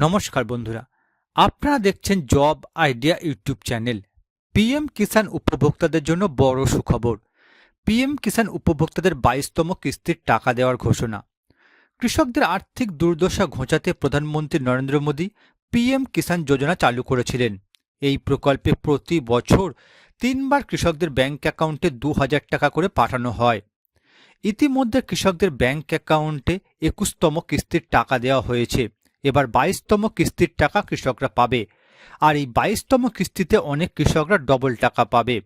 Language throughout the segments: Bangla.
নমস্কার বন্ধুরা, আপনারা দেখছেন Job Idea YouTube channel. PM Kisan উপভোক্তাদের জন্য বড় সুখবর। পিএম কিষান উপভোক্তাদের বাইশতম কিস্তির টাকা দেওয়ার ঘোষণা। কৃষকদের আর্থিক দুর্দশা ঘোচাতে প্রধানমন্ত্রী নরেন্দ্র মোদী পিএম কিষাণ যোজনা চালু করেছিলেন। এই প্রকল্পে প্রতি বছর তিনবার কৃষকদের ব্যাংক অ্যাকাউন্টে দু হাজার টাকা করে পাঠানো হয়। ইতিমধ্যে কৃষকদের ব্যাংক অ্যাকাউন্টে একুশতম কিস্তির টাকা দেওয়া হয়েছে। এবার বাইশতম কিস্তির টাকা কৃষকরা পাবে। আর এই বাইশতম কিস্তিতে অনেক কৃষকরা ডবল টাকা পাবে।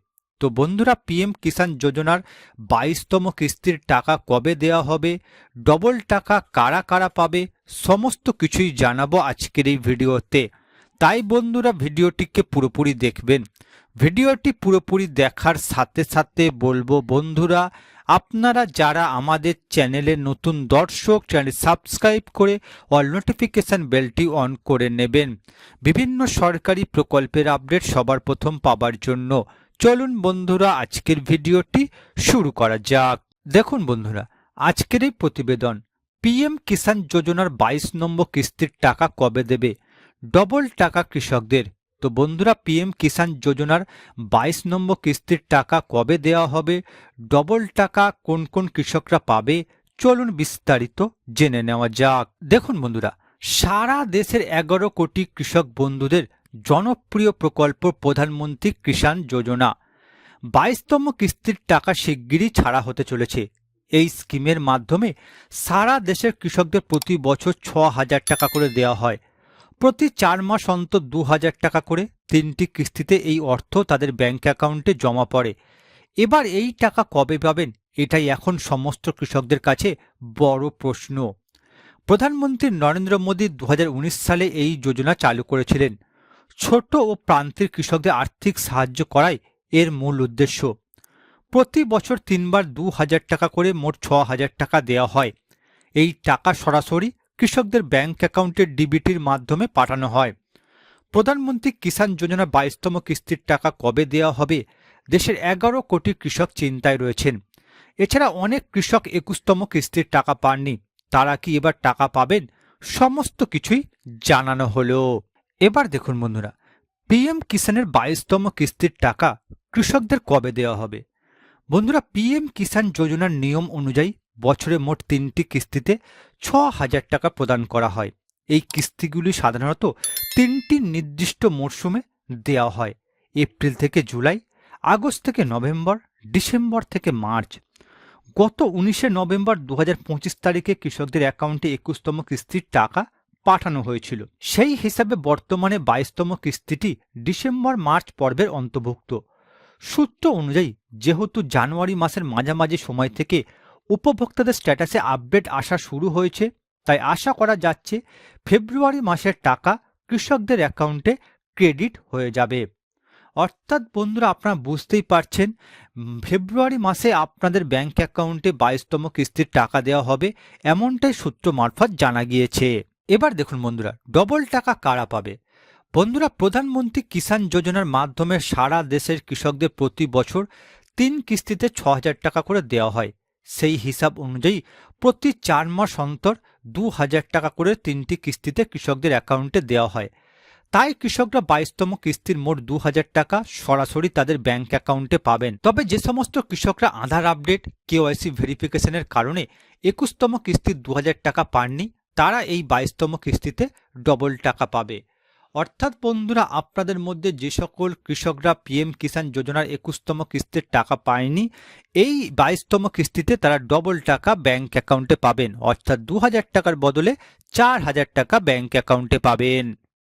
তো বন্ধুরা পিএম কিষাণ যোজনার বাইশতম কিস্তির টাকা কবে দেওয়া হবে? ডবল টাকা কারা কারা পাবে? সমস্ত কিছুই জানাব আজকের এই ভিডিওতে। তাই বন্ধুরা, ভিডিওটিকে পুরোপুরি দেখবেন। ভিডিওটি পুরোপুরি দেখার সাথে সাথে বলব বন্ধুরা আপনারা যারা আমাদের চ্যানেলে নতুন দর্শক, চ্যানেল সাবস্ক্রাইব করে অল নোটিফিকেশান বেলটি অন করে নেবেন। বিভিন্ন সরকারি প্রকল্পের আপডেট সবার প্রথম পাবার জন্য চলুন বন্ধুরা, আজকের ভিডিওটি শুরু করা যাক। দেখুন বন্ধুরা, আজকের এই প্রতিবেদন, পিএম কিষাণ যোজনার বাইশ নম্বর কিস্তির টাকা কবে দেবে? ডবল টাকা কৃষকদের তো বন্ধুরা, পিএম কিষাণ যোজনার বাইশ নম্বর কিস্তির টাকা কবে দেওয়া হবে? ডবল টাকা কোন কোন কৃষকরা পাবে? চলুন বিস্তারিত জেনে নেওয়া যাক। দেখুন বন্ধুরা, সারা দেশের এগারো কোটি কৃষক বন্ধুদের জনপ্রিয় প্রকল্প প্রধানমন্ত্রী কিষাণ যোজনা। বাইশতম কিস্তির টাকা শিগগিরই ছাড়া হতে চলেছে। এই স্কিমের মাধ্যমে সারা দেশের কৃষকদের প্রতি বছর ছ হাজার টাকা করে দেওয়া হয়। প্রতি চার মাস অন্তর দু হাজার টাকা করে তিনটি কিস্তিতে এই অর্থ তাদের ব্যাংক অ্যাকাউন্টে জমা পড়ে। এবার এই টাকা কবে পাবেন, এটাই এখন সমস্ত কৃষকদের কাছে বড় প্রশ্ন। প্রধানমন্ত্রী নরেন্দ্র মোদী দু হাজার উনিশ সালে এই যোজনা চালু করেছিলেন। ছোট ও প্রান্তিক কৃষকদের আর্থিক সাহায্য করাই এর মূল উদ্দেশ্য। প্রতি বছর তিনবার দু হাজার টাকা করে মোট ছ হাজার টাকা দেওয়া হয়। এই টাকা সরাসরি কৃষকদের ব্যাংক অ্যাকাউন্টের ডিবিটির মাধ্যমে পাঠানো হয়। প্রধানমন্ত্রী কিষাণ যোজনা বাইশতম কিস্তির টাকা কবে দেওয়া হবে? দেশের এগারো কোটি কৃষক চিন্তায় রয়েছেন। এছাড়া অনেক কৃষক একুশতম কিস্তির টাকা পাননি। তারা কি এবার টাকা পাবেন? সমস্ত কিছুই জানানো হলো। এবার দেখুন বন্ধুরা, পিএম কিষাণের বাইশতম কিস্তির টাকা কৃষকদের কবে দেওয়া হবে? বন্ধুরা, পিএম কিষাণ যোজনার নিয়ম অনুযায়ী বছরে মোট তিনটি কিস্তিতে ছ হাজার টাকা প্রদান করা হয়। এই কিস্তিগুলি সাধারণত তিনটি নির্দিষ্ট মরশুমে দেওয়া হয়। এপ্রিল থেকে জুলাই, আগস্ট থেকে নভেম্বর, ডিসেম্বর থেকে মার্চ। গত উনিশে নভেম্বর দু হাজার পঁচিশ তারিখে কৃষকদের অ্যাকাউন্টে একুশতম কিস্তির টাকা পাঠানো হয়েছিল। সেই হিসাবে বর্তমানে বাইশতম কিস্তিটি ডিসেম্বর মার্চ পর্বের অন্তর্ভুক্ত। সূত্র অনুযায়ী, যেহেতু জানুয়ারি মাসের মাঝামাঝি সময় থেকে উপভোক্তাদের স্ট্যাটাসে আপডেট আসা শুরু হয়েছে, তাই আশা করা যাচ্ছে ফেব্রুয়ারি মাসের টাকা কৃষকদের অ্যাকাউন্টে ক্রেডিট হয়ে যাবে। অর্থাৎ বন্ধুরা, আপনারা বুঝতেই পারছেন ফেব্রুয়ারি মাসে আপনাদের ব্যাংক অ্যাকাউন্টে বাইশতম কিস্তির টাকা দেওয়া হবে, এমনটাই সূত্র মারফত জানা গিয়েছে। এবার দেখুন বন্ধুরা, ডবল টাকা কারা পাবে? বন্ধুরা, প্রধানমন্ত্রী কিষাণ যোজনার মাধ্যমে সারা দেশের কৃষকদের প্রতি বছর তিন কিস্তিতে ছ হাজার টাকা করে দেওয়া হয়। সেই হিসাব অনুযায়ী প্রতি চার মাস অন্তর দু হাজার টাকা করে তিনটি কিস্তিতে কৃষকদের অ্যাকাউন্টে দেওয়া হয়। তাই কৃষকরা বাইশতম কিস্তির মোট দু হাজার টাকা সরাসরি তাদের ব্যাংক অ্যাকাউন্টে পাবেন। তবে যে সমস্ত কৃষকরা আধার আপডেট কেওয়াইসি ভেরিফিকেশনের কারণে একুশতম কিস্তির দু হাজার টাকা পাননি, তারা এই বাইশতম কিস্তিতে ডবল টাকা পাবে। অর্থাৎ বন্ধুরা, আপনাদের মধ্যে যে সকল কৃষকরা পিএম কিষাণ যোজনার একুশতম কিস্তির টাকা পায়নি, এই বাইশতম কিস্তিতে তারা ডবল টাকা ব্যাংক অ্যাকাউন্টে পাবেন। অর্থাৎ দু হাজার টাকার বদলে চার হাজার টাকা ব্যাংক অ্যাকাউন্টে পাবেন।